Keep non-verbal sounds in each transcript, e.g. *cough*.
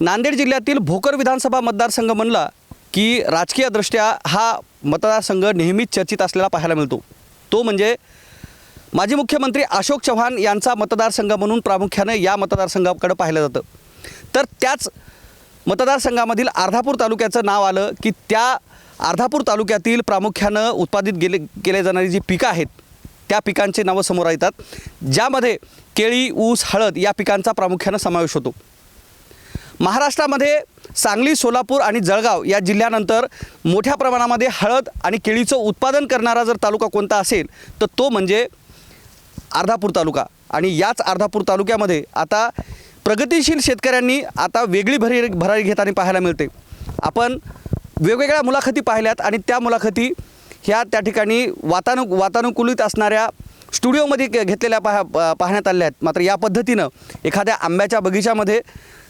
नांदेड जिल्ह्यातील भोकर विधानसभा मतदारसंघ म्हणला की राजकीयदृष्ट्या हा मतदारसंघ नेहमीच चर्चित असलेला पाहायला मिळतो. तो म्हणजे माजी मुख्यमंत्री अशोक चव्हाण यांचा मतदारसंघ म्हणून प्रामुख्याने या मतदारसंघाकडे पाहिलं जातं. तर त्याच मतदारसंघामधील अर्धापूर तालुक्याचं नाव आलं की त्या अर्धापूर तालुक्यातील प्रामुख्यानं उत्पादित गेले केले जाणारी जी पिकं आहेत त्या पिकांची नावं समोर येतात. ज्यामध्ये केळी ऊस हळद या पिकांचा प्रामुख्यानं समावेश होतो. महाराष्ट्रामध्ये सांगली सोलापूर आणि जळगाव या जिल्ह्यानंतर मोठ्या प्रमाणामध्ये हळद आणि केळीचं उत्पादन करणारा जर तालुका कोणता असेल तर तो म्हणजे अर्धापूर तालुका. आणि याच अर्धापूर तालुक्यामध्ये आता प्रगतिशील शेतकऱ्यांनी आता वेगळी भरी भरारी घेताना पाहायला मिळते. आपण वेगवेगळ्या मुलाखती पाहिल्यात आणि त्या मुलाखती ह्या त्या ठिकाणी वातानु वातानुकूलित असणाऱ्या स्टुडिओमध्ये घेतलेल्या पाहा पाहण्यात आल्या आहेत. मात्र या पद्धतीनं एखाद्या आंब्याच्या बगीच्यामध्ये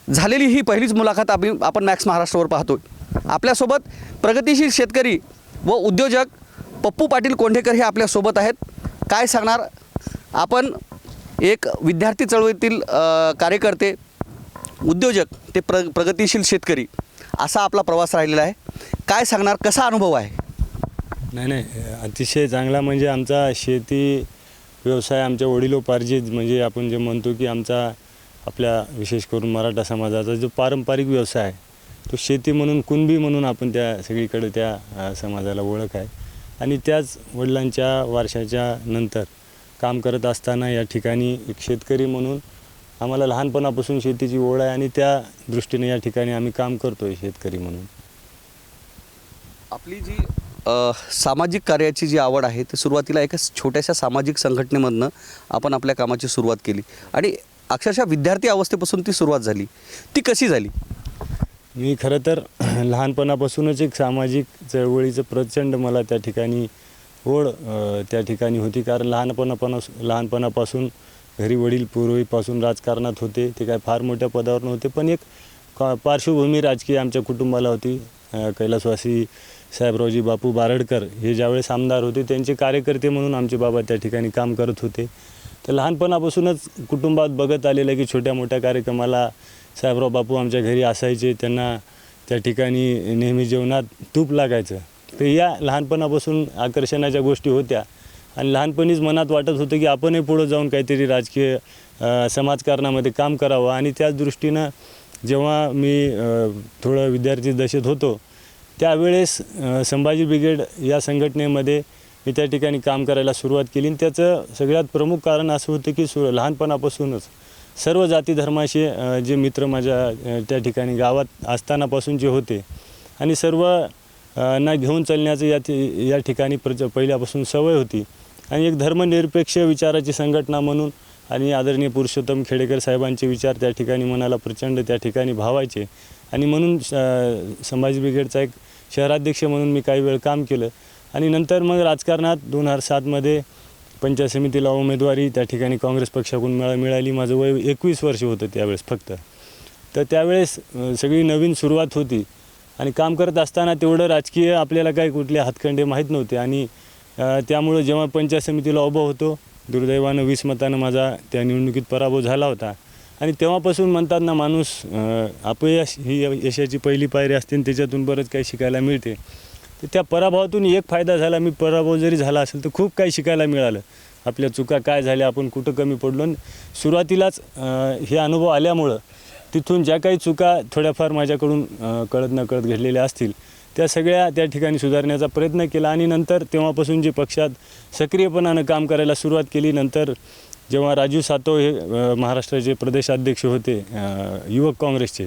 झालेली ही पहिलीच मुलाखत आम्ही आपण मॅक्स महाराष्ट्रावर पाहतो आपल्यासोबत प्रगतीशील शेतकरी व उद्योजक पप्पू पाटील कोंढेकर हे आपल्यासोबत आहेत. काय सांगणार? आपण एक विद्यार्थी चळवळीतील कार्यकर्ते उद्योजक ते प्र प्रगतिशील शेतकरी असा आपला प्रवास राहिलेला आहे. काय सांगणार? कसा अनुभव आहे? नाही नाही. अतिशय चांगला म्हणजे आमचा शेती व्यवसाय आमच्या वडिलोपार्जित म्हणजे आपण जे म्हणतो की आमचा आपल्या विशेष करून मराठा समाजाचा जो पारंपरिक व्यवसाय आहे तो शेती म्हणून कुणबी म्हणून आपण त्या सगळीकडे त्या समाजाला ओळख आहे. आणि त्याच वडिलांच्या वारशाच्या नंतर काम करत असताना या ठिकाणी एक शेतकरी म्हणून आम्हाला लहानपणापासून शेतीची ओढ आहे आणि त्या दृष्टीने या ठिकाणी आम्ही काम करतो आहे शेतकरी म्हणून. आपली जी सामाजिक कार्याची जी आवड आहे ती सुरुवातीला एका छोट्याशा सामाजिक संघटनेमधनं आपण आपल्या कामाची सुरुवात केली. आणि अक्षरशः विद्यार्थी अवस्थेपासून ती सुरुवात झाली. ती कशी झाली? मी खरं तर *clears throat* लहानपणापासूनच एक सामाजिक चळवळीचं प्रचंड मला त्या ठिकाणी ओढ त्या ठिकाणी होती. कारण लहानपणापासून लहानपणापासून घरी वडील पूर्वीपासून राजकारणात होते. ते काय फार मोठ्या पदावर नव्हते. पण एक का पार्श्वभूमी राजकीय आमच्या कुटुंबाला होती. कैलासवासी साहेबरावजी बापू बारडकर हे ज्यावेळेस आमदार होते त्यांचे कार्यकर्ते म्हणून आमचे बाबा त्या ठिकाणी काम करत होते. तर लहानपणापासूनच कुटुंबात बघत आलेलं की छोट्या मोठ्या कार्यक्रमाला साहेबराव बापू आमच्या घरी असायचे त्यांना त्या ठिकाणी नेहमी जेवणात तूप लागायचं. तर या लहानपणापासून आकर्षणाच्या गोष्टी होत्या. आणि लहानपणीच मनात वाटत होतं की आपणही पुढं जाऊन काहीतरी राजकीय समाजकारणामध्ये काम करावं. आणि त्याच दृष्टीनं जेव्हा मी थोडं विद्यार्थी दशेत होतो त्यावेळेस संभाजी ब्रिगेड या संघटनेमध्ये मी त्या ठिकाणी काम करायला सुरुवात केली. आणि त्याचं सगळ्यात प्रमुख कारण असं होतं की सु लहानपणापासूनच सर्व जाती धर्माशी जे मित्र माझ्या त्या ठिकाणी गावात असतानापासून जे होते आणि सर्व ना घेऊन चालण्याचं या या ठिकाणी प्रच पहिल्यापासून सवय होती. आणि एक धर्मनिरपेक्ष विचाराची संघटना म्हणून आणि आदरणीय पुरुषोत्तम खेडेकर साहेबांचे विचार त्या ठिकाणी मनाला प्रचंड त्या ठिकाणी भावायचे. आणि म्हणून संभाजी ब्रिगेडचा एक शहराध्यक्ष म्हणून मी काही वेळ काम केलं. आणि नंतर मग राजकारणात दोन हजार सातमध्ये पंचायत समितीला उमेदवारी त्या ठिकाणी काँग्रेस पक्षाकडून मिळा मिळाली. माझं वय एकवीस वर्ष होतं त्यावेळेस फक्त. तर त्यावेळेस सगळी नवीन सुरुवात होती. आणि काम करत असताना तेवढं राजकीय आपल्याला काही कुठले हातखंडे माहीत नव्हते. आणि त्यामुळं जेव्हा पंचायत समितीला उभं होतो दुर्दैवानं वीस मतानं माझा त्या निवडणुकीत पराभव झाला होता. आणि तेव्हापासून म्हणतात ना माणूस अपयश ही यशाची पहिली पायरी असते आणि त्याच्यातून बरंच काही शिकायला मिळते. तर त्या पराभवातून एक फायदा झाला मी पराभव जरी झाला असेल तर खूप काही शिकायला मिळालं. आपल्या चुका काय झाल्या आपण कुठं कमी पडलो आणि सुरुवातीलाच हे अनुभव आल्यामुळं तिथून ज्या काही चुका थोड्याफार माझ्याकडून अ, कळत नकळत घडलेल्या असतील त्या सगळ्या त्या ठिकाणी सुधारण्याचा प्रयत्न केला आणि नंतर तेव्हापासून जे पक्षात सक्रियपणानं काम करायला सुरुवात केली नंतर जेव्हा राजीव सातव हे महाराष्ट्राचे प्रदेशाध्यक्ष होते युवक काँग्रेसचे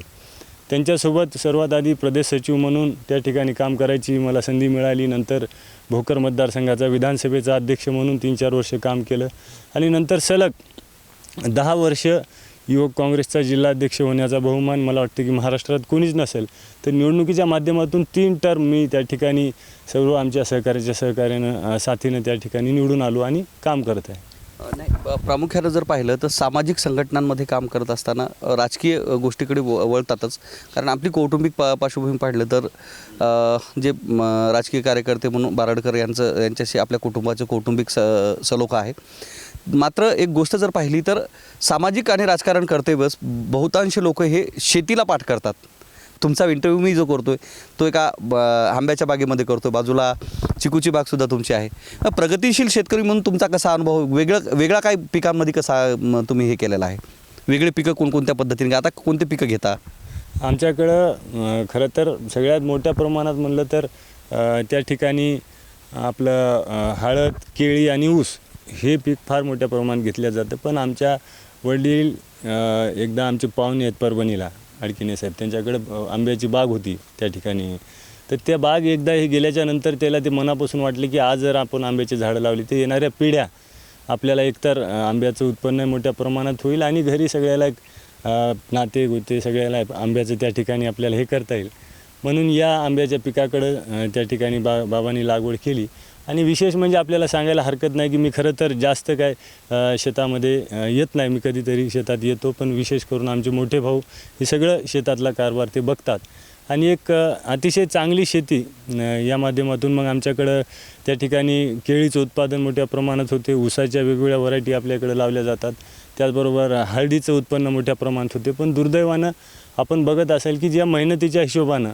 त्यांच्यासोबत सर्वात आधी प्रदेश सचिव म्हणून त्या ठिकाणी काम करायची मला संधी मिळाली. नंतर भोकर मतदारसंघाचा विधानसभेचा अध्यक्ष म्हणून तीन चार वर्ष काम केलं. आणि नंतर सलग दहा वर्ष युवक काँग्रेसचा जिल्हाध्यक्ष होण्याचा बहुमान मला वाटतं की महाराष्ट्रात कोणीच नसेल. तर निवडणुकीच्या माध्यमातून तीन टर्म मी त्या ठिकाणी सर्व आमच्या सहकार्याच्या सहकार्यानं साथीनं त्या ठिकाणी निवडून आलो आणि काम करत आहे. नाही प्रामुख्यानं जर पाहिलं तर सामाजिक संघटनांमध्ये काम करत असताना राजकीय गोष्टीकडे व वळतातच. कारण आपली कौटुंबिक पा पार्श्वभूमी पाहिलं तर जे राजकीय कार्यकर्ते म्हणून बारडकर यांचं यांच्याशी आपल्या कुटुंबाचं कौटुंबिक स सलोखा आहे. मात्र एक गोष्ट जर पाहिली तर सामाजिक आणि राजकारण कर्तव्यच बहुतांश लोक हे शेतीला पाठ करतात. तुमचा इंटरव्ह्यू मी जो करतो आहे तो एका ब- आंब्याच्या बागेमध्ये करतोय. बाजूला चिकूची बागसुद्धा तुमची आहे. प्रगतिशील शेतकरी म्हणून तुमचा कसा अनुभव वेगळं वेगळा काय पिकांमध्ये कसा तुम्ही हे केलेला आहे? वेगळे पिकं कोणकोणत्या पद्धतीने आता कोणते पिकं घेता? आमच्याकडं खरं तर सगळ्यात मोठ्या प्रमाणात म्हणलं तर त्या ठिकाणी आपलं हळद केळी आणि ऊस हे पीक फार मोठ्या प्रमाणात घेतलं जातं. पण आमच्या वडील एकदा आमचे पाहुणे आहेत परभणीला. अडकिने साहेब त्यांच्याकडे आंब्याची बाग होती त्या ठिकाणी. तर त्या बाग एकदा हे गेल्याच्यानंतर त्याला ते मनापासून वाटले की आज जर आपण आंब्याची झाडं लावली तर येणाऱ्या पिढ्या आपल्याला एकतर आंब्याचं उत्पन्न मोठ्या प्रमाणात होईल आणि घरी सगळ्याला नाते गोते सगळ्याला आंब्याचं त्या ठिकाणी आपल्याला हे करता येईल. म्हणून या आंब्याच्या पिकाकडं त्या ठिकाणी बा बाबांनी लागवड केली. आणि विशेष म्हणजे आपल्याला सांगायला हरकत नाही की मी खरं तर जास्त काय शेतामध्ये येत नाही. मी कधीतरी शेतात येतो पण विशेष करून आमचे मोठे भाऊ हे सगळं शेतातला कारभार ते बघतात. आणि एक अतिशय चांगली शेती या माध्यमातून मग आमच्याकडं त्या ठिकाणी केळीचं उत्पादन मोठ्या प्रमाणात होते. ऊसाच्या वेगवेगळ्या व्हरायटी आपल्याकडे लावल्या जातात. त्याचबरोबर हळदीचं उत्पन्न मोठ्या प्रमाणात होते. पण दुर्दैवानं आपण बघत असेल की ज्या मेहनतीच्या हिशोबानं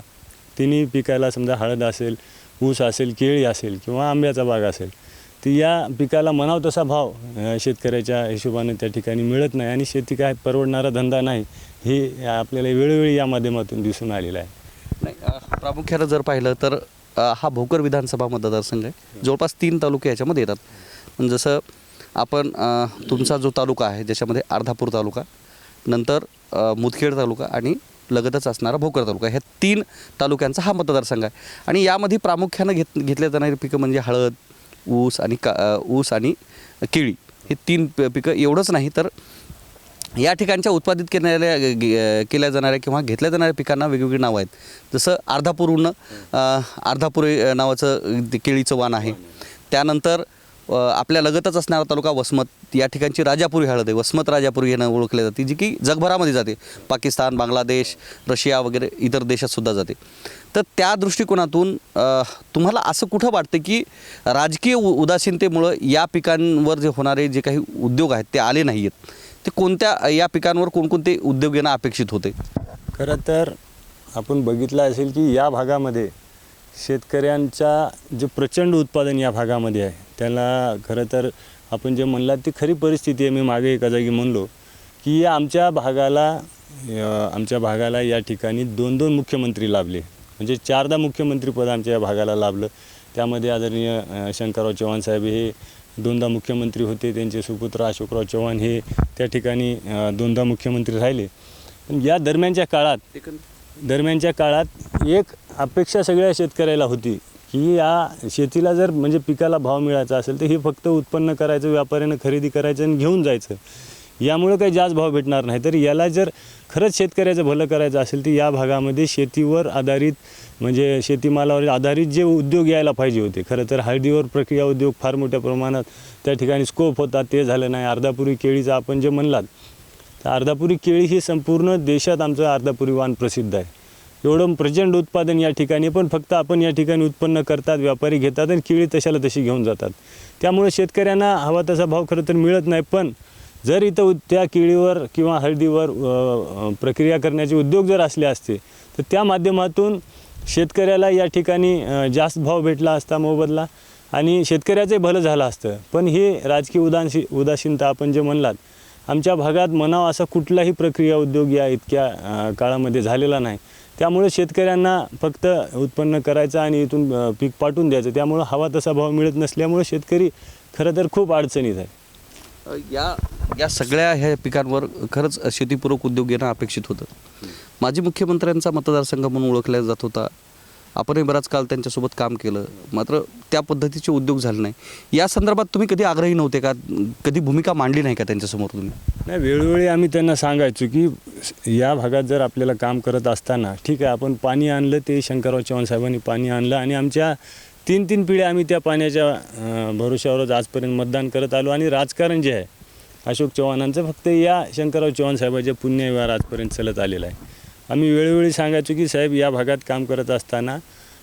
तिन्ही पिकायला समजा हळद असेल ऊस असेल केळी असेल किंवा आंब्याचा बाग असेल तर या पिकाला म्हणाव तसा भाव शेतकऱ्याच्या हिशोबाने त्या ठिकाणी मिळत नाही आणि शेती काय परवडणारा धंदा नाही हे आपल्याला वेळोवेळी या माध्यमातून दिसून आलेलं आहे. नाही प्रामुख्यानं जर पाहिलं तर हा भोकर विधानसभा मतदारसंघ आहे. जवळपास तीन तालुके याच्यामध्ये येतात. पण जसं आपण तुमचा जो तालुका आहे ज्याच्यामध्ये अर्धापूर तालुका नंतर मुदखेड तालुका आणि लगतच असणारा भोकर तालुका. ह्या तीन तालुक्यांचा हा मतदारसंघ आहे. आणि यामध्ये प्रामुख्यानं घेत घेतल्या जाणारी पिकं म्हणजे हळद ऊस आणि का ऊस आणि केळी. हे तीन पिकं एवढंच नाही तर या ठिकाणच्या उत्पादित केलेल्या गे- केल्या जाणाऱ्या किंवा घेतल्या जाणाऱ्या पिकांना वेगवेगळी नावं आहेत. जसं अर्धापूरहून अर्धापुरे अर्धापूर नावाचं ते केळीचं वाण आहे. त्यानंतर आपल्या लगतच असणारा तालुका वसमत. या ठिकाणची राजापुरी हळद आहे. वसमत राजापुरी यानं ओळखली जाते. जी की जगभरामध्ये जाते. पाकिस्तान बांगलादेश रशिया वगैरे इतर देशातसुद्धा जाते. तर त्या दृष्टिकोनातून तुम्हाला असं कुठं वाटतं की राजकीय उ- उदासीनतेमुळं या पिकांवर जे होणारे जे काही उद्योग आहेत ते आले नाही आहेत ते कोणत्या या पिकांवर कोणकोणते उद्योग येणं अपेक्षित होते? खरं तर आपण बघितलं असेल की या भागामध्ये शेतकऱ्यांचा जे प्रचंड उत्पादन या भागामध्ये आहे त्याला खरं तर आपण जे म्हणलात ती खरी परिस्थिती आहे मी मागे एका जागी म्हणलो की आमच्या भागाला आमच्या भागाला या ठिकाणी दोन दोन मुख्यमंत्री लाभले. म्हणजे चारदा मुख्यमंत्रीपद आमच्या या भागाला लाभलं. त्यामध्ये आदरणीय शंकरराव चव्हाण साहेब हे दोनदा मुख्यमंत्री होते त्यांचे सुपुत्र अशोकराव चव्हाण हे त्या ठिकाणी दोनदा मुख्यमंत्री राहिले. पण या दरम्यानच्या काळात दरम्यानच्या काळात एक अपेक्षा सगळ्या शेतकऱ्याला होती की या शेतीला जर म्हणजे पिकाला भाव मिळायचा असेल तर हे फक्त उत्पन्न करायचं व्यापाऱ्यानं खरेदी करायचं आणि घेऊन जायचं. यामुळं काही जास्त भाव भेटणार नाही. तर याला जर खरंच शेतकऱ्याचं भलं करायचं असेल तर या भागामध्ये शेतीवर आधारित म्हणजे शेतीमालावर आधारित जे उद्योग यायला पाहिजे होते. खरं तर हळदीवर प्रक्रिया उद्योग फार मोठ्या प्रमाणात त्या ठिकाणी स्कोप होता ते झालं नाही. अर्धापूर्वी केळीचं आपण जे म्हणलात तर अर्धापुरी केळी ही संपूर्ण देशात आमचं अर्धापुरी वाण प्रसिद्ध आहे. एवढं प्रचंड उत्पादन या ठिकाणी पण फक्त आपण या ठिकाणी उत्पन्न करतात व्यापारी घेतात आणि केळी तशाला तशी घेऊन जातात. त्यामुळे शेतकऱ्यांना हवा तसा भाव खरं तर मिळत नाही पण जर इथं त्या केळीवर किंवा हळदीवर प्रक्रिया करण्याचे उद्योग जर असले असते तर त्या माध्यमातून शेतकऱ्याला या ठिकाणी जास्त भाव भेटला असता मोबदला आणि शेतकऱ्याचंही भलं झालं असतं. पण हे राजकीय उदासी उदासीनता आपण जे म्हणलात आमच्या भागात म्हणावं असा कुठलाही प्रक्रिया उद्योग या इतक्या काळामध्ये झालेला नाही. त्यामुळे शेतकऱ्यांना फक्त उत्पन्न करायचं आणि इथून पीक पाठवून द्यायचं. त्यामुळं हवा तसा भाव मिळत नसल्यामुळे शेतकरी खरं तर खूप अडचणीत आहे. या या सगळ्या ह्या पिकांवर खरंच शेतीपूरक उद्योग येणं अपेक्षित होतं. माजी मुख्यमंत्र्यांचा मतदारसंघ म्हणून ओळखला जात होता. आपणही बराच काळ त्यांच्यासोबत काम केलं. मात्र त्या पद्धतीचे उद्योग झाले नाही. या संदर्भात तुम्ही कधी आग्रही नव्हते का? कधी भूमिका मांडली नाही का त्यांच्यासमोर तुम्ही? नाही वेळोवेळी आम्ही त्यांना सांगायचो की या भागात जर आपल्याला काम करत असताना ठीक आहे आपण पाणी आणलं ते शंकरराव चव्हाण साहेबांनी पाणी आणलं आणि आमच्या तीन तीन पिढ्या आम्ही त्या पाण्याच्या भरोश्यावरच आजपर्यंत मतदान करत आलो आणि राजकारण जे आहे अशोक चव्हाणांचं फक्त या शंकरराव चव्हाण साहेबाच्या पुण्यावर आजपर्यंत चालत आलेलं आहे. आम्ही वेळोवेळी सांगायचो की साहेब या भागात काम करत असताना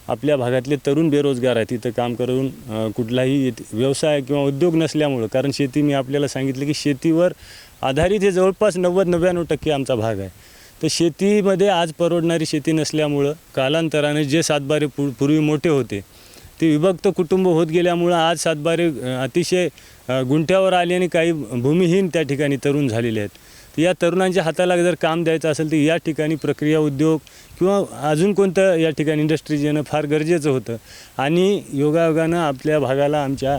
आपल्या भागातले तरुण बेरोजगार आहेत तिथं काम करून कुठलाही व्यवसाय किंवा उद्योग नसल्यामुळं कारण शेती मी आपल्याला सांगितलं की शेतीवर आधारित हे जवळपास नव्वद नव्याण्णव टक्के आमचा भाग आहे. तर शेतीमध्ये आज परवडणारी शेती नसल्यामुळं कालांतराने जे सातबारे पू पूर्वी मोठे होते ते विभक्त कुटुंब होत गेल्यामुळं आज सातबारे अतिशय गुंठ्यावर आले आणि काही भूमिहीन त्या ठिकाणी तरुण झालेले आहेत. तर या तरुणांच्या हाताला जर काम द्यायचं असेल तर या ठिकाणी प्रक्रिया उद्योग किंवा अजून कोणतं या ठिकाणी इंडस्ट्रीज येणं फार गरजेचं होतं. आणि योगायोगानं आपल्या भागाला आमच्या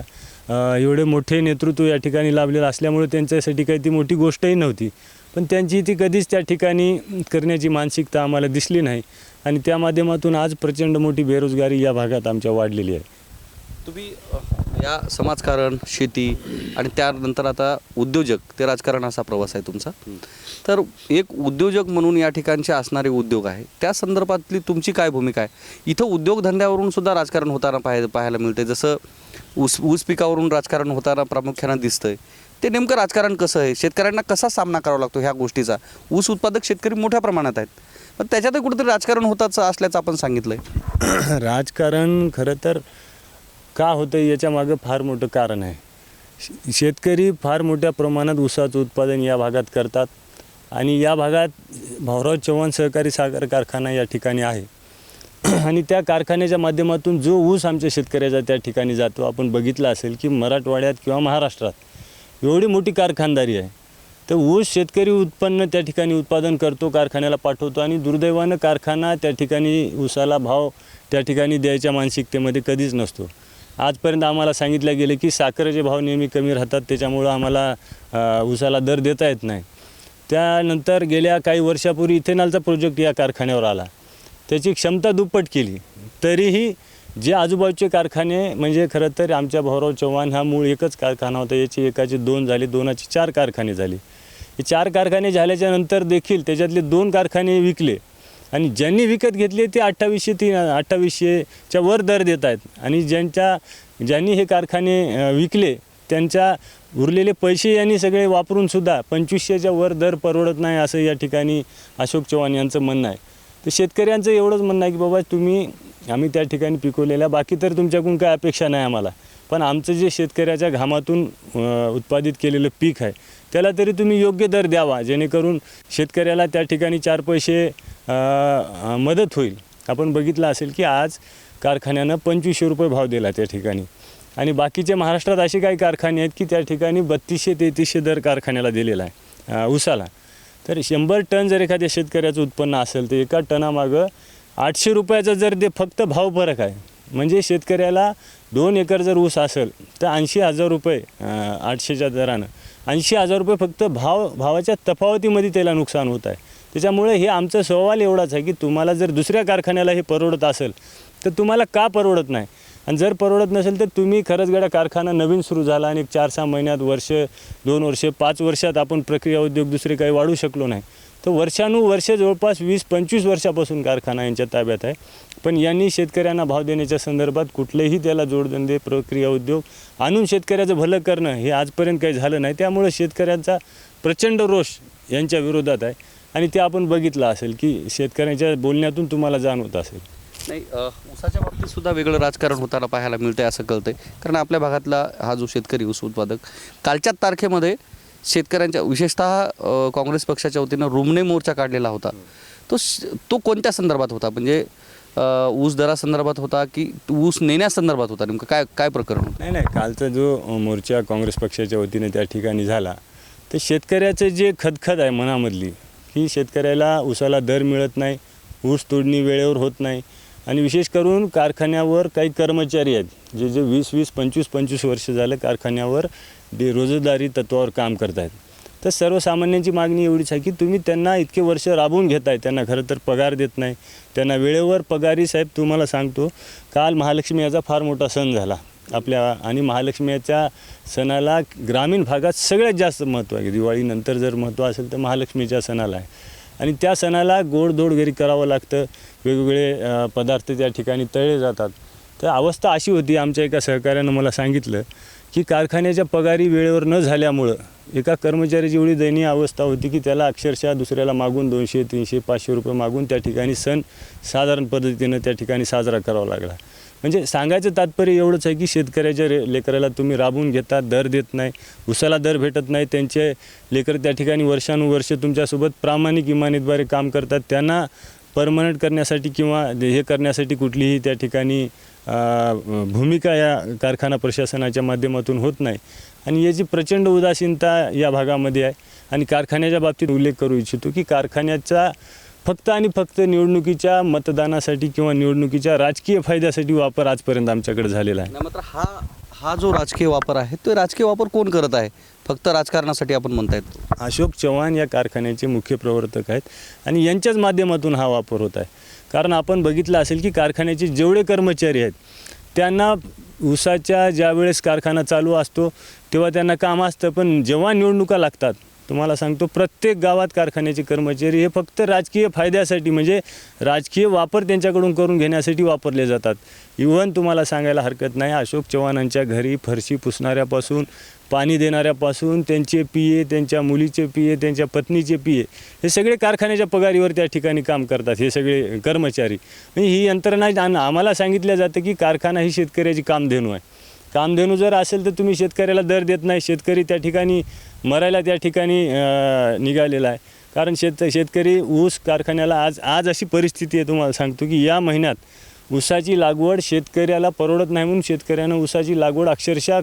एवढे मोठे नेतृत्व या ठिकाणी लाभलेलं असल्यामुळे त्यांच्यासाठी काही ती मोठी गोष्टही नव्हती. पण त्यांची ती कधीच त्या ठिकाणी करण्याची मानसिकता आम्हाला दिसली नाही. आणि त्या माध्यमातून आज प्रचंड मोठी बेरोजगारी या भागात आमच्या वाढलेली आहे. तुम्ही या समाजकारण शेती आणि त्यानंतर आता उद्योजक ते राजकारण असा प्रवास आहे तुमचा. तर एक उद्योजक म्हणून या ठिकाणचे असणारे उद्योग आहे. त्या संदर्भातली तुमची काय भूमिका आहे? इथं उद्योगधंद्यावरून सुद्धा राजकारण होताना पाहाय पाहायला मिळते जसं ऊस ऊस पिकावरून राजकारण होताना प्रामुख्यानं दिसतंय. ते नेमकं राजकारण कसं आहे? शेतकऱ्यांना कसा सामना करावा लागतो ह्या गोष्टीचा? ऊस उत्पादक शेतकरी मोठ्या प्रमाणात आहेत. पण त्याच्यातही कुठेतरी राजकारण होताच असल्याचं आपण सांगितलंय. राजकारण खरं तर का होतं याच्यामागं फार मोठं कारण आहे. शे- शेतकरी फार मोठ्या प्रमाणात ऊसाचं उत्पादन या भागात करतात आणि या भागात भाऊराव चव्हाण सहकारी साखर कारखाना या ठिकाणी आहे. आणि त्या कारखान्याच्या माध्यमातून जो ऊस आमच्या शेतकऱ्याचा त्या ठिकाणी जातो आपण बघितलं असेल की मराठवाड्यात किंवा महाराष्ट्रात एवढी मोठी कारखानदारी आहे. तर ऊस शेतकरी उत्पन्न त्या ठिकाणी उत्पादन करतो कारखान्याला पाठवतो आणि दुर्दैवानं कारखाना त्या ठिकाणी ऊसाला भाव त्या ठिकाणी द्यायच्या मानसिकतेमध्ये कधीच नसतो. आजपर्यंत आम्हाला सांगितलं गेलं की साखरेचे भाव नेहमी कमी राहतात त्याच्यामुळं आम्हाला उसाला दर देता येत नाही. त्यानंतर गेल्या काही वर्षापूर्वी इथेनॉलचा प्रोजेक्ट या कारखान्यावर आला. त्याची क्षमता दुप्पट केली. तरीही जे आजूबाजूचे कारखाने म्हणजे खरं तर आमच्या भाऊराव चव्हाण हा मूळ एकच कारखाना होता. याची एकाचे दोन झाले दोनाचे चार कारखाने झाले. हे चार कारखाने झाल्याच्यानंतर देखील त्याच्यातले दोन कारखाने विकले. आणि ज्यांनी विकत घेतले ते अठ्ठावीसशे तीन अठ्ठावीसशेच्या वर दर देत आहेत. आणि ज्यांच्या ज्यांनी हे कारखाने विकले त्यांच्या उरलेले पैसे यांनी सगळे वापरून सुद्धा पंचवीसशेच्या वर दर परवडत नाही असं या ठिकाणी अशोक चव्हाण यांचं म्हणणं आहे. तर शेतकऱ्यांचं एवढंच म्हणणं आहे की बाबा तुम्ही आम्ही त्या ठिकाणी पिकवलेल्या बाकी तर तुमच्याकडून काय अपेक्षा नाही आम्हाला. पण आमचं जे शेतकऱ्याच्या घामातून उत्पादित केलेलं पीक आहे त्याला तरी तुम्ही योग्य दर द्यावा जेणेकरून शेतकऱ्याला त्या ठिकाणी चार पैसे मदत होईल. आपण बघितलं असेल की आज कारखान्यानं पंचवीसशे रुपये भाव दिला त्या ठिकाणी. आणि बाकीचे महाराष्ट्रात असे काही कारखाने आहेत की त्या ठिकाणी बत्तीसशे तेहतीसशे दर कारखान्याला दिलेला आहे उसाला ऊसाला. तर शंभर टन जर एखाद्या शेतकऱ्याचं उत्पन्न असेल तर एका टनामागं आठशे रुपयाचा जर ते फक्त भाव फरक आहे. म्हणजे शेतकऱ्याला दोन एकर जर ऊस असेल तर ऐंशी हजार रुपये आठशेच्या दरानं. ऐंशी हजार रुपये फक्त भाव भावाच्या तफावतीमध्ये त्याला नुकसान होत आहे. त्याच्यामुळे हे आमचा सवाल एवढाच आहे की तुम्हाला जर दुसऱ्या कारखान्याला हे परवडत असेल तर तुम्हाला का परवडत नाही? आणि जर परवडत नसेल तर तुम्ही खरंच गडा कारखाना नवीन सुरू झाला आणि एक चार सहा महिन्यात वर्ष दोन वर्ष पाच वर्षात आपण प्रक्रिया उद्योग दुसरे काही वाढू शकलो नाही. तर वर्षानुवर्ष जवळपास वीस पंचवीस वर्षापासून कारखाना यांच्या ताब्यात आहे. पण यांनी शेतकऱ्यांना भाव देण्याच्या संदर्भात कुठलेही त्याला जोडधंदे प्रक्रिया उद्योग आणून शेतकऱ्याचं भलं करणं हे आजपर्यंत काही झालं नाही. त्यामुळे शेतकऱ्यांचा प्रचंड रोष यांच्या विरोधात आहे. आणि ते आपण बघितलं असेल की शेतकऱ्यांच्या बोलण्यातून तुम्हाला जाणवत असेल. नाही ऊसाच्या बाबतीत सुद्धा वेगळं राजकारण होताना पाहायला मिळतंय असं कळतंय. कारण आपल्या भागातला हा जो शेतकरी ऊस उत्पादक कालच्या तारखेमध्ये शेतकऱ्यांच्या विशेषतः काँग्रेस पक्षाच्या वतीनं रुमणे मोर्चा काढलेला होता. तो तो कोणत्या संदर्भात होता? म्हणजे ऊस दरासंदर्भात होता की ऊस नेण्यासंदर्भात होता? नेमकं काय काय प्रकरण होतं? नाही नाही कालचा जो मोर्चा काँग्रेस पक्षाच्या वतीने त्या ठिकाणी झाला तर शेतकऱ्याचं जे खदखद आहे मनामधली की शेतकऱ्याला ऊसाला दर मिळत नाही ऊस तोडणी वेळेवर होत नाही आणि विशेष करून कारखान्यावर काही कर्मचारी आहेत जे जे वीस वीस पंचवीस पंचवीस वर्ष झालं कारखान्यावर डे रोजंदारी तत्वावर काम करत आहेत तर सर्वसामान्यांची मागणी एवढीच आहे की तुम्ही त्यांना इतके वर्ष राबवून घेताय. त्यांना खरं तर पगार देत नाही. त्यांना वेळेवर पगारी साहेब तुम्हाला सांगतो काल महालक्ष्मी याचा फार मोठा सण झाला. आपल्या आणि महालक्ष्मीच्या सणाला ग्रामीण भागात सगळ्यात जास्त महत्त्व आहे. दिवाळीनंतर जर महत्त्व असेल तर महालक्ष्मीच्या सणाला आहे. आणि त्या सणाला गोडधोड घरी करावं लागतं. वेगवेगळे पदार्थ त्या ठिकाणी तळले जातात. तर अवस्था अशी होती आमच्या एका सहकार्यानं मला सांगितलं की कारखान्याच्या पगारी वेळेवर न झाल्यामुळं एका कर्मचाऱ्याची एवढी दयनीय अवस्था होती की त्याला अक्षरशः दुसऱ्याला मागून दोनशे तीनशे पाचशे रुपये मागून त्या ठिकाणी सण साधारण पद्धतीनं त्या ठिकाणी साजरा करावा लागला. म्हणजे सांगायचं तात्पर्य एवढंच आहे की शेतकऱ्याच्या रे लेकराला तुम्ही राबवून घेता दर देत नाही उसाला दर भेटत नाही त्यांचे लेकर त्या ठिकाणी वर्षानुवर्ष तुमच्यासोबत प्रामाणिक इमानीद्वारे काम करतात त्यांना परमनंट करण्यासाठी किंवा हे करण्यासाठी कुठलीही त्या ठिकाणी भूमिका या कारखाना प्रशासनाच्या माध्यमातून होत नाही. आणि याची प्रचंड उदासीनता या भागामध्ये आहे आणि कारखान्याच्या बाबतीत उल्लेख करू इच्छितो की कारखान्याचा फक्त आणि फक्त निवडणुकीच्या मतदानासाठी किंवा निवडणुकीच्या राजकीय फायद्यासाठी वापर आजपर्यंत आमच्याकडे झालेला आहे. मात्र हा हा जो राजकीय वापर आहे तो राजकीय वापर कोण करत आहे? फक्त राजकारणासाठी आपण म्हणतायत अशोक चव्हाण या कारखान्याचे मुख्य प्रवर्तक आहेत आणि यांच्याच माध्यमातून हा वापर होत आहे. कारण आपण बघितलं असेल की कारखान्याचे जेवढे कर्मचारी आहेत त्यांना ऊसाच्या ज्यावेळेस कारखाना चालू असतो तेव्हा त्यांना काम असतं पण जेव्हा निवडणुका लागतात तुम्हाला सांगतो प्रत्येक गावात कारखान्याचे कर्मचारी हे फक्त राजकीय फायद्यासाठी म्हणजे राजकीय वापर त्यांच्याकडून करून घेण्यासाठी वापरले जातात. इव्हन तुम्हाला सांगायला हरकत नाही अशोक चव्हाणांच्या घरी फरशी पुसणाऱ्यापासून पाणी देणाऱ्यापासून त्यांचे पिये त्यांच्या मुलीचे पिये त्यांच्या पत्नीचे पिये हे सगळे कारखान्याच्या पगारीवर त्या ठिकाणी काम करतात हे सगळे कर्मचारी. ही यंत्रणा आम्हाला सांगितलं जातं की कारखाना ही शेतकऱ्याची कामधेनू आहे. कामधेनू जर असेल तर तुम्ही शेतकऱ्याला दर देत नाही. शेतकरी त्या ठिकाणी मरायला त्या ठिकाणी निघालेला आहे. कारण शेत शेतकरी ऊस कारखान्याला आज आज अशी परिस्थिती आहे तुम्हाला सांगतो की या महिन्यात ऊसाची लागवड शेतकऱ्याला परवडत नाही म्हणून शेतकऱ्यानं ऊसाची लागवड अक्षरशः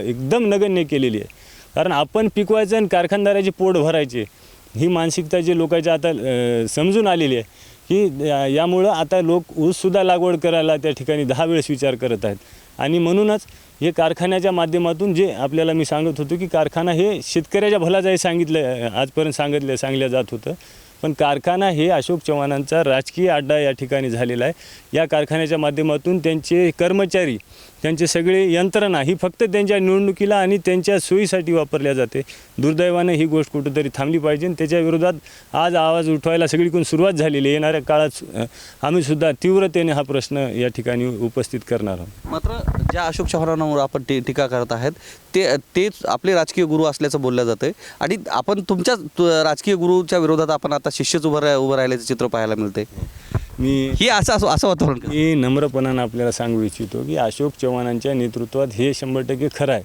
एकदम नगण्य केलेली आहे. कारण आपण पिकवायचं आणि कारखानदाराचे पोट भरायचे ही मानसिकता जे लोकांच्या आता समजून आलेली आहे की यामुळं आता लोक ऊससुद्धा लागवड करायला त्या ठिकाणी दहा वेळेस विचार करत आहेत. आणि म्हणूनच हे कारखान्याच्या माध्यमातून जे आपल्याला मी सांगत होतो की कारखाना हे शेतकऱ्याच्या भलाच सांगितलं आजपर्यंत सांगितलं सांगलं जात होतं. पण कारखाना हे अशोक चव्हाणांचा राजकीय अड्डा या ठिकाणी झालेला आहे. या कारखान्याच्या माध्यमातून त्यांचे कर्मचारी त्यांचे सगळे यंत्रणा ही फक्त त्यांच्या निवडणुकीला आणि त्यांच्या सोयीसाठी वापरल्या जाते. दुर्दैवानं ही गोष्ट कुठंतरी थांबली पाहिजे. आणि त्याच्या विरोधात आज आवाज उठवायला सगळीकडून सुरुवात झालेली येणाऱ्या काळात आम्हीसुद्धा आम्ही सुद्धा तीव्रतेने हा प्रश्न या ठिकाणी उपस्थित करणार आहोत. मात्र ज्या अशोक चव्हाणांवर आपण टी टीका करत आहेत ते तेच आपले राजकीय गुरु असल्याचं बोललं जातं आणि आपण तुमच्या राजकीय गुरुच्या विरोधात आपण आता शिष्यच उभं उभं राहिल्याचं चित्र पाहायला मिळते मी ही असं असं असं वातावरण का? मी नम्रपणानं आपल्याला सांगू इच्छितो की अशोक चव्हाणांच्या नेतृत्वात हे शंभर टक्के खरं आहे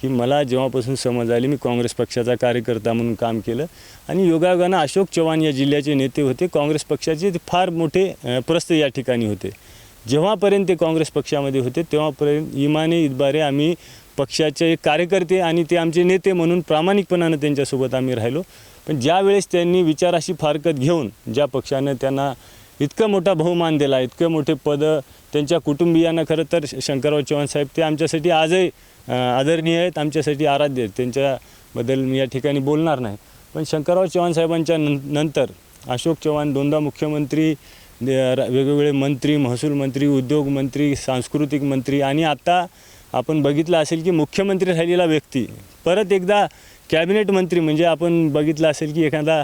की मला जेव्हापासून समज आली मी काँग्रेस पक्षाचा कार्यकर्ता म्हणून काम केलं आणि योगायोगानं अशोक चव्हाण या जिल्ह्याचे नेते होते. काँग्रेस पक्षाचे ते फार मोठे अ, प्रस्थ या ठिकाणी होते. जेव्हापर्यंत ते काँग्रेस पक्षामध्ये होते तेव्हापर्यंत इमाने इतबारे आम्ही पक्षाचे एक कार्यकर्ते आणि ते आमचे नेते म्हणून प्रामाणिकपणानं त्यांच्यासोबत आम्ही राहिलो. पण ज्या वेळेस त्यांनी विचाराशी फारकत घेऊन ज्या पक्षानं त्यांना इतकं मोठा बहुमान दिला इतकं मोठे पदं त्यांच्या कुटुंबियांना खरं तर शंकरराव चव्हाण साहेब ते आमच्यासाठी आजही आदरणीय आहेत आमच्यासाठी आराध्य आहेत. त्यांच्याबद्दल मी या ठिकाणी बोलणार नाही. पण शंकरराव चव्हाण साहेबांच्या नं नंतर अशोक चव्हाण दोनदा मुख्यमंत्री वेगवेगळे मंत्री महसूल मंत्री उद्योग मंत्री सांस्कृतिक मंत्री आणि आता आपण बघितलं असेल की मुख्यमंत्री राहिलेला व्यक्ती परत एकदा कॅबिनेट मंत्री म्हणजे आपण बघितलं असेल की एखादा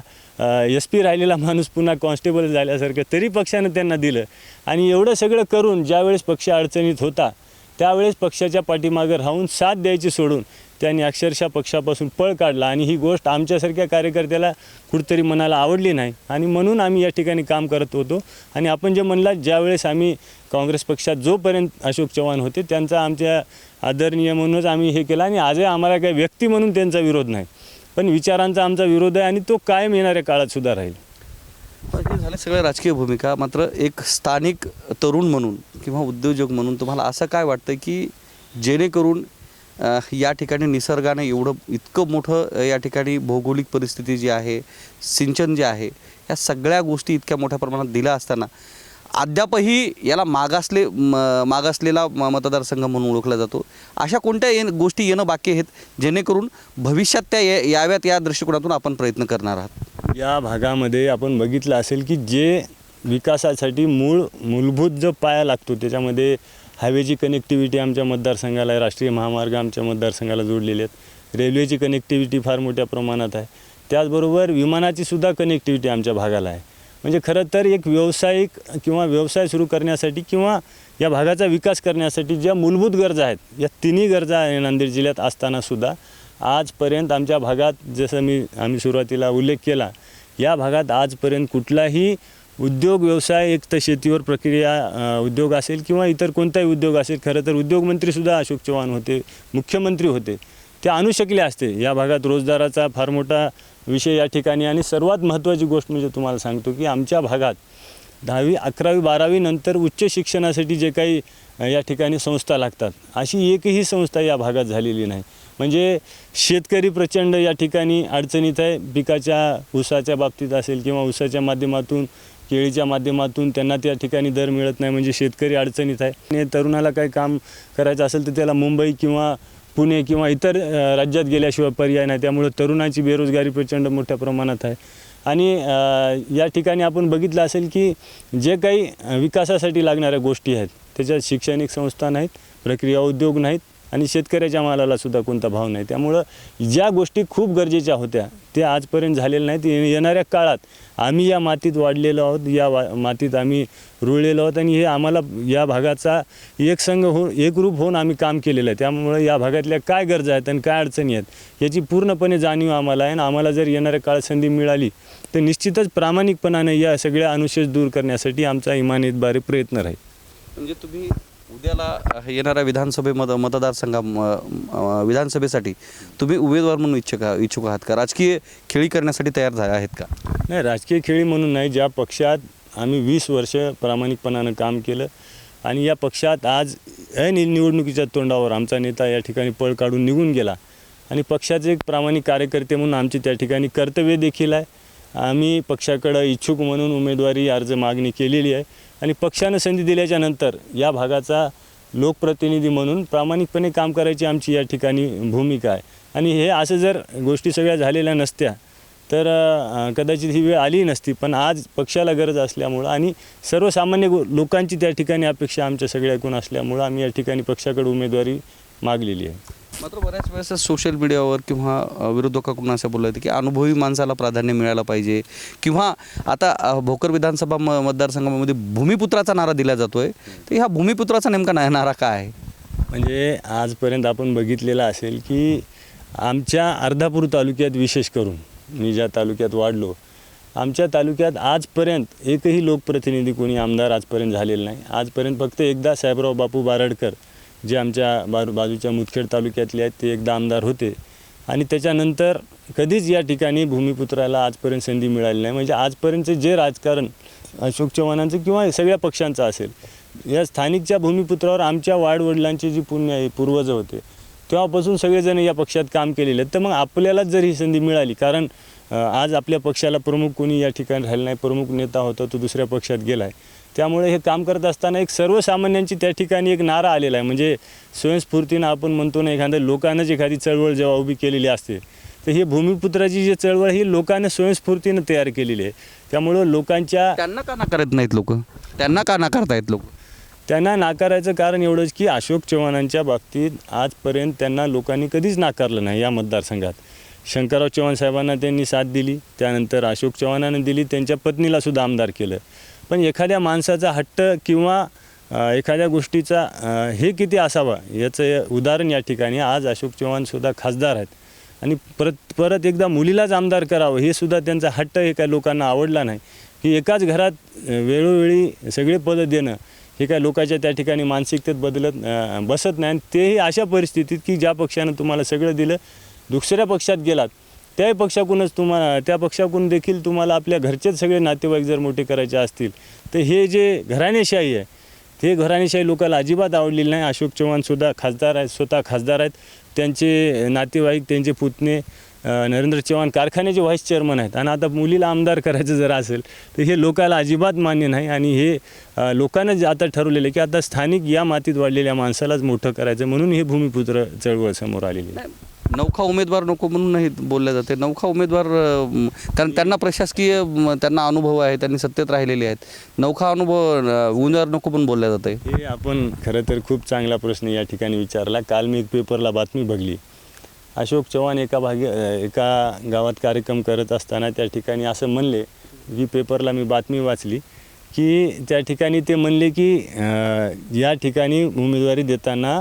एस पी राहिलेला माणूस पुन्हा कॉन्स्टेबल झाल्यासारखं तरी पक्षानं त्यांना दिलं. आणि एवढं सगळं करून ज्यावेळेस पक्ष अडचणीत होता त्यावेळेस पक्षाच्या पाठीमागं राहून साथ द्यायची सोडून त्यांनी अक्षरशः पक्षापासून पळ काढला. आणि ही गोष्ट आमच्यासारख्या कार्यकर्त्याला कुठंतरी मनाला आवडली नाही. आणि म्हणून आम्ही या ठिकाणी काम करत होतो. आणि आपण जे म्हणला ज्यावेळेस आम्ही काँग्रेस पक्षात जोपर्यंत अशोक चव्हाण होते त्यांचा आमच्या आदरणीय म्हणूनच आम्ही हे केलं आणि आजही आम्हाला काही व्यक्ती म्हणून त्यांचा विरोध नाही. पण विचारांचा आमचा विरोध आहे आणि तो कायम येणाऱ्या काळात सुद्धा राहील. झाल्या हे राजकीय भूमिका मात्र एक स्थानिक तरुण म्हणून किंवा उद्योजक म्हणून तुम्हाला असं काय वाटतं की जेणेकरून या ठिकाणी निसर्गाने एवढं इतकं मोठं या ठिकाणी भौगोलिक परिस्थिती जी आहे सिंचन जे आहे या सगळ्या गोष्टी इतक्या मोठ्या प्रमाणात दिल्या असताना अद्यापही याला मागासले म मागासलेला म- मतदारसंघ म्हणून ओळखला जातो. अशा कोणत्या ये गोष्टी येणं बाकी आहेत जेणेकरून भविष्यात त्या या- याव्यात या दृष्टिकोनातून आपण प्रयत्न करणार आहात? या भागामध्ये आपण बघितलं असेल की जे विकासासाठी मूळ मूलभूत जो पाया लागतो त्याच्यामध्ये हायवेची कनेक्टिव्हिटी आमच्या मतदारसंघाला आहे राष्ट्रीय महामार्ग आमच्या मतदारसंघाला जोडलेले आहेत. रेल्वेची कनेक्टिव्हिटी फार मोठ्या प्रमाणात आहे. त्याचबरोबर विमानाची सुद्धा कनेक्टिव्हिटी आमच्या भागाला आहे. म्हणजे खरं तर एक व्यावसायिक किंवा व्यवसाय सुरू करण्यासाठी किंवा या भागाचा विकास करण्यासाठी ज्या मूलभूत गरजा आहेत या तिन्ही गरजा आहे नांदेड जिल्ह्यात असतानासुद्धा आजपर्यंत आमच्या भागात जसं मी आम्ही सुरुवातीला उल्लेख केला या भागात आजपर्यंत कुठलाही उद्योग व्यवसाय एक तर शेतीवर प्रक्रिया उद्योग असेल किंवा इतर कोणताही उद्योग असेल खरं तर उद्योगमंत्रीसुद्धा अशोक चव्हाण होते मुख्यमंत्री होते. ते आणू शकले असते. या भागात रोजगाराचा फार मोठा विषय या ठिकाणी आणि सर्वात महत्त्वाची गोष्ट म्हणजे तुम्हाला सांगतो की आमच्या भागात दहावी अकरावी बारावी नंतर उच्च शिक्षणासाठी जे काही या ठिकाणी संस्था लागतात. अशी एकही संस्था या भागात झालेली नाही. म्हणजे शेतकरी प्रचंड या ठिकाणी अडचणीत आहे. पिकाच्या ऊसाच्या बाबतीत असेल किंवा ऊसाच्या माध्यमातून केळीच्या माध्यमातून त्यांना त्या ठिकाणी दर मिळत नाही. म्हणजे शेतकरी अडचणीत आहे. आणि तरुणाला काही काम करायचं असेल तर त्याला मुंबई किंवा पुणे किंवा इतर राज्यात गेल्याशिवाय पर्याय नाही. त्यामुळं तरुणाची बेरोजगारी प्रचंड मोठ्या प्रमाणात आहे. आणि या ठिकाणी आपण बघितलं असेल की जे काही विकासासाठी लागणाऱ्या गोष्टी आहेत त्याच्यात शैक्षणिक संस्था नाहीत प्रक्रिया उद्योग नाहीत आणि शेतकऱ्याच्या मालाला सुद्धा कोणता भाव नाही. त्यामुळं ज्या गोष्टी खूप गरजेच्या होत्या ते आजपर्यंत झालेल्या नाहीत. ये- येणाऱ्या काळात आम्ही या मातीत वाढलेलो आहोत या वा मातीत आम्ही रुळलेलो आहोत आणि हे आम्हाला या भागाचा एक संघ होऊन एकरूप होऊन आम्ही काम केलेलं आहे. त्यामुळे या भागातल्या काय गरजा आहेत आणि काय अडचणी आहेत याची पूर्णपणे जाणीव आम्हाला आहे आणि आम्हाला जर येणाऱ्या काळात संधी मिळाली तर निश्चितच प्रामाणिकपणाने या सगळ्या अनुशेष दूर करण्यासाठी आमचा इमानितबारे प्रयत्न राहील. म्हणजे तुम्ही उद्याला येणाऱ्या विधानसभे मत मतदारसंघा विधानसभेसाठी तुम्ही उमेदवार म्हणून इच्छुक इच्छुक आहात का? राजकीय खेळी करण्यासाठी तयार झाले आहेत का? नाही राजकीय खेळी म्हणून नाही. ज्या पक्षात आम्ही वीस वर्ष प्रामाणिकपणानं काम केलं आणि या पक्षात आज ऐन निवडणुकीच्या तोंडावर आमचा नेता या ठिकाणी पळ काढून निघून गेला. आणि पक्षाचे एक प्रामाणिक कार्यकर्ते म्हणून आमचे त्या ठिकाणी कर्तव्य देखील आहे. आम्ही पक्षाकडं इच्छुक म्हणून उमेदवारी अर्ज मागणी केलेली आहे. आणि पक्षानं संधी दिल्याच्या नंतर या भागाचा लोकप्रतिनिधी म्हणून प्रामाणिकपणे काम करायची आमची या ठिकाणी भूमिका आहे. आणि हे असं जर गोष्टी सगळ्या झालेल्या नसत्या तर कदाचित ही वेळ आली नसती. पण आज पक्षाला गरज असल्यामुळं आणि सर्वसामान्य गो- लोकांची त्या ठिकाणी अपेक्षा आमच्या सगळ्या एकूण असल्यामुळं आम्ही या ठिकाणी पक्षाकडे उमेदवारी मागलेली आहे. मात्र बऱ्याच वेळेस सोशल मीडियावर किंवा विरोधकाकडून असं बोललं होतं की अनुभवी माणसाला प्राधान्य मिळालं पाहिजे. किंवा आता भोकर विधानसभा म मतदारसंघामध्ये भूमिपुत्राचा नारा दिला जातोय. तर ह्या भूमिपुत्राचा नेमका ना- नारा काय आहे? म्हणजे आजपर्यंत आपण बघितलेलं असेल की आमच्या अर्धापूर तालुक्यात विशेष करून मी ज्या तालुक्यात वाढलो आमच्या तालुक्यात आजपर्यंत एकही लोकप्रतिनिधी कोणी आमदार आजपर्यंत झालेला नाही. आजपर्यंत फक्त एकदा साहेबराव बापू बारडकर जे आमच्या बाजू बाजूच्या मुदखेड तालुक्यातले आहेत ते एकदा आमदार होते. आणि त्याच्यानंतर कधीच या ठिकाणी भूमिपुत्राला आजपर्यंत संधी मिळाली नाही. म्हणजे आजपर्यंतचं जे राजकारण अशोक चव्हाणांचं किंवा सगळ्या पक्षांचं असेल या स्थानिकच्या भूमिपुत्रावर आमच्या वाडवडिलांची जी पुण्य आहे पूर्वज होते तेव्हापासून सगळेजण या पक्षात काम केलेले तर मग आपल्यालाच जर ही संधी मिळाली कारण आज आपल्या पक्षाला प्रमुख कोणी या ठिकाणी राहिलं नाही प्रमुख नेता होता तो दुसऱ्या पक्षात गेला आहे त्यामुळे हे काम करत असताना एक सर्वसामान्यांची त्या ठिकाणी एक नारा आलेला आहे. म्हणजे स्वयंस्फूर्तीनं आपण म्हणतो ना एखाद्या लोकांनाच एखादी चळवळ जेव्हा उभी केलेली असते तर ही भूमिपुत्राची जी चळवळ ही लोकांनी स्वयंस्फूर्तीनं तयार केलेली आहे. त्यामुळं लोकांच्या त्यांना का नाकारत नाहीत लोक? त्यांना का नाकारतायत लोक? त्यांना नाकारायचं कारण एवढंच की अशोक चव्हाणांच्या बाबतीत आजपर्यंत त्यांना लोकांनी कधीच नाकारलं नाही या मतदारसंघात. शंकरराव चव्हाण साहेबांना त्यांनी साथ दिली त्यानंतर अशोक चव्हाणांनी दिली त्यांच्या पत्नीला सुद्धा आमदार केलं. पण एखाद्या माणसाचा हट्ट किंवा एखाद्या गोष्टीचा हे किती असावा? याचं उदाहरण या ठिकाणी. आज अशोक चव्हाणसुद्धा खासदार आहेत. आणि परत परत एकदा मुलीलाच आमदार करावं हे सुद्धा त्यांचा हट्ट हे काय लोकांना आवडला नाही. की एकाच घरात वेळोवेळी सगळे पदं देणं हे काय लोकांच्या त्या ठिकाणी मानसिकतेत बदलत बसत नाही. आणि तेही अशा परिस्थितीत की ज्या पक्षानं तुम्हाला सगळं दिलं दुसऱ्या पक्षात गेलात त्याही पक्षाकडूनच तुम्हाला त्या पक्षाकडून देखील तुम्हाला आपल्या घरचेच सगळे नातेवाईक जर मोठे करायचे असतील तर हे जे घराणेशाही आहे ते घराणेशाही लोकांना अजिबात आवडलेली नाही. अशोक चव्हाणसुद्धा खासदार आहेत स्वतः खासदार आहेत. त्यांचे नातेवाईक त्यांचे पुतणे नरेंद्र चव्हाण कारखान्याचे व्हाईस चेअरमन आहेत. आणि आता मुलीला आमदार करायचं जर असेल तर हे लोकाला अजिबात मान्य नाही. आणि हे अ, जे आता ठरवलेलं आहे की आता स्थानिक या मातीत वाढलेल्या माणसालाच मोठं करायचं म्हणून हे भूमिपुत्र चळवळ समोर आलेली आहे. नौखा उमेदवार नको म्हणून नाही बोलले जाते. नौखा उमेदवार कारण त्यांना प्रशासकीय त्यांना अनुभव आहे त्यांनी सत्तेत राहिलेले आहेत. नौखा अनुभव उमेदवार नको पण बोलल्या जाते हे आपण खरं तर खूप चांगला प्रश्न या ठिकाणी विचारला. काल मी एक पेपरला बातमी बघली. अशोक चव्हाण एका भागी एका गावात कार्यक्रम करत असताना त्या ठिकाणी असं म्हणले की पेपरला मी बातमी वाचली की त्या ठिकाणी ते म्हणले की या ठिकाणी उमेदवारी देताना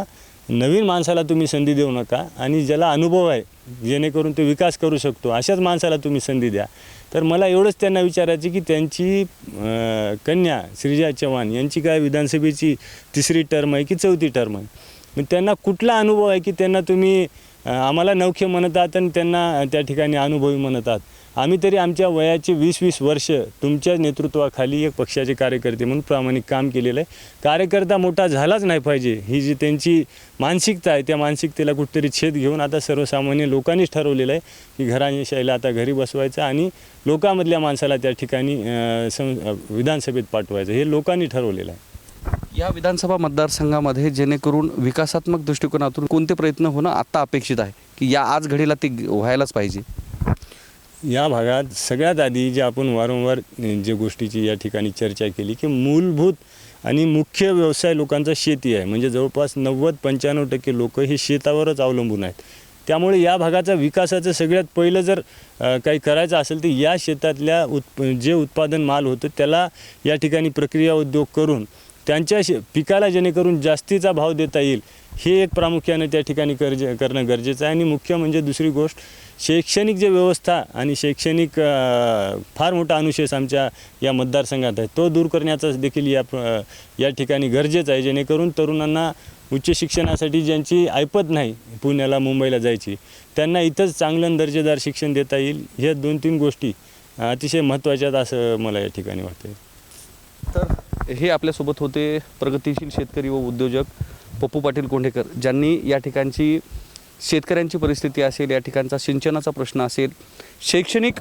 नवीन माणसाला तुम्ही संधी देऊ नका आणि ज्याला अनुभव आहे जेणेकरून ते विकास करू शकतो अशाच माणसाला तुम्ही संधी द्या. तर मला एवढंच त्यांना विचारायचं की त्यांची कन्या श्रीजा चव्हाण यांची काय विधानसभेची तिसरी टर्म आहे की चौथी टर्म आहे? मग त्यांना कुठला अनुभव आहे की त्यांना तुम्ही आम्हाला नौखे म्हणतात आणि त्यांना त्या ठिकाणी अनुभवी म्हणतात. आम्ही तरी आमच्या वयाचे वीस वीस वर्ष तुमच्या नेतृत्वाखाली एक पक्षाचे कार्यकर्ते म्हणून प्रामाणिक काम केलेलं आहे. कार्यकर्ता मोठा झालाच नाही पाहिजे. ही जी त्यांची मानसिकता आहे त्या मानसिकतेला कुठेतरी छेद घेऊन आता सर्वसामान्य लोकांनीच ठरवलेलं आहे की घराण्याशाहीला आता घरी बसवायचं आणि लोकांमधल्या माणसाला त्या ठिकाणी सं विधानसभेत पाठवायचं. हे लोकांनी ठरवलेलं आहे. या विधानसभा मतदारसंघामध्ये जेणेकरून विकासात्मक दृष्टिकोनातून कोणते प्रयत्न होणं आत्ता अपेक्षित आहे? की या आज घडीला ते व्हायलाच पाहिजे? या भागात सगळ्यात आधी जे आपण वारंवार जे गोष्टीची या ठिकाणी चर्चा केली की मूलभूत आणि मुख्य व्यवसाय लोकांचा शेती आहे. म्हणजे जवळपास नव्वद पंच्याण्णव टक्के लोक हे शेतावरच अवलंबून आहेत. त्यामुळे या भागाचा विकासाचं सगळ्यात पहिलं जर काही करायचं असेल तर या शेतातल्या उत् जे उत्पादन माल होतं त्याला या ठिकाणी प्रक्रिया उद्योग करून त्यांच्या शे पिकाला जेणेकरून जास्तीचा भाव देता येईल हे एक प्रामुख्याने त्या ठिकाणी गरजे करणं गरजेचं आहे. आणि मुख्य म्हणजे दुसरी गोष्ट शैक्षणिक जे व्यवस्था आणि शैक्षणिक फार मोठा अनुशेष आमच्या या मतदारसंघात आहे तो दूर करण्याचा देखील या या ठिकाणी गरजेचं आहे. जेणेकरून तरुणांना उच्च शिक्षणासाठी ज्यांची ऐपत नाही पुण्याला मुंबईला जायची त्यांना इथंच चांगलं दर्जेदार शिक्षण देता येईल. ह्या दोन तीन गोष्टी अतिशय महत्त्वाच्या आहेत असं मला या ठिकाणी वाटतं तर हे आपल्यासोबत होते प्रगतिशील शेतकरी व उद्योजक पप्पू पाटील कोंढेकर ज्यांनी या ठिकाणची शेतकऱ्यांची परिस्थिती असेल या ठिकाणचा सिंचनाचा प्रश्न असेल शैक्षणिक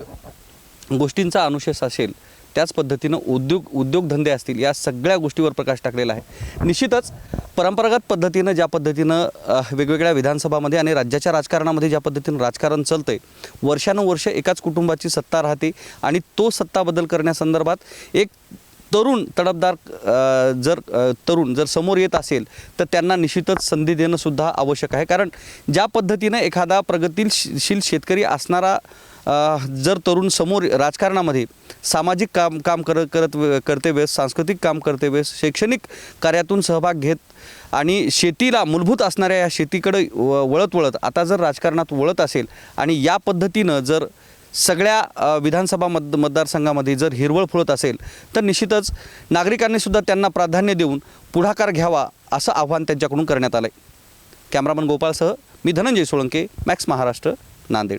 गोष्टींचा अनुशेष असेल त्याच पद्धतीनं उद्योग उद्योगधंदे असतील या सगळ्या गोष्टीवर प्रकाश टाकलेला आहे. निश्चितच परंपरागत पद्धतीनं ज्या पद्धतीनं वेगवेगळ्या विधानसभामध्ये आणि राज्याच्या राजकारणामध्ये ज्या पद्धतीनं राजकारण चालतं आहे वर्षानुवर्ष एकाच कुटुंबाची सत्ता राहते आणि तो सत्ता बदल करण्यासंदर्भात एक तरुण तडफदार जर तरुण जर समोर येत असेल तर त्यांना निश्चितच संधी देणं सुद्धा आवश्यक आहे. कारण ज्या पद्धतीनं एखादा प्रगतीशील शेतकरी असणारा जर तरुण समोर राजकारणामध्ये सामाजिक काम काम कर करत करते वेळेस सांस्कृतिक काम करते वेळेस शैक्षणिक कार्यातून सहभाग घेत आणि शेतीला मूलभूत असणाऱ्या या शेतीकडे व- वळत वळत आता जर राजकारणात वळत असेल आणि या पद्धतीनं जर सगळ्या विधानसभा मत मतदारसंघामध्ये जर हिरवळ फुलत असेल तर निश्चितच नागरिकांनीसुद्धा त्यांना प्राधान्य देऊन पुढाकार घ्यावा असं आव्हान त्यांच्याकडून करण्यात आलं आहे कॅमेरामन गोपाळसह मी धनंजय सोळंके मॅक्स महाराष्ट्र नांदेड.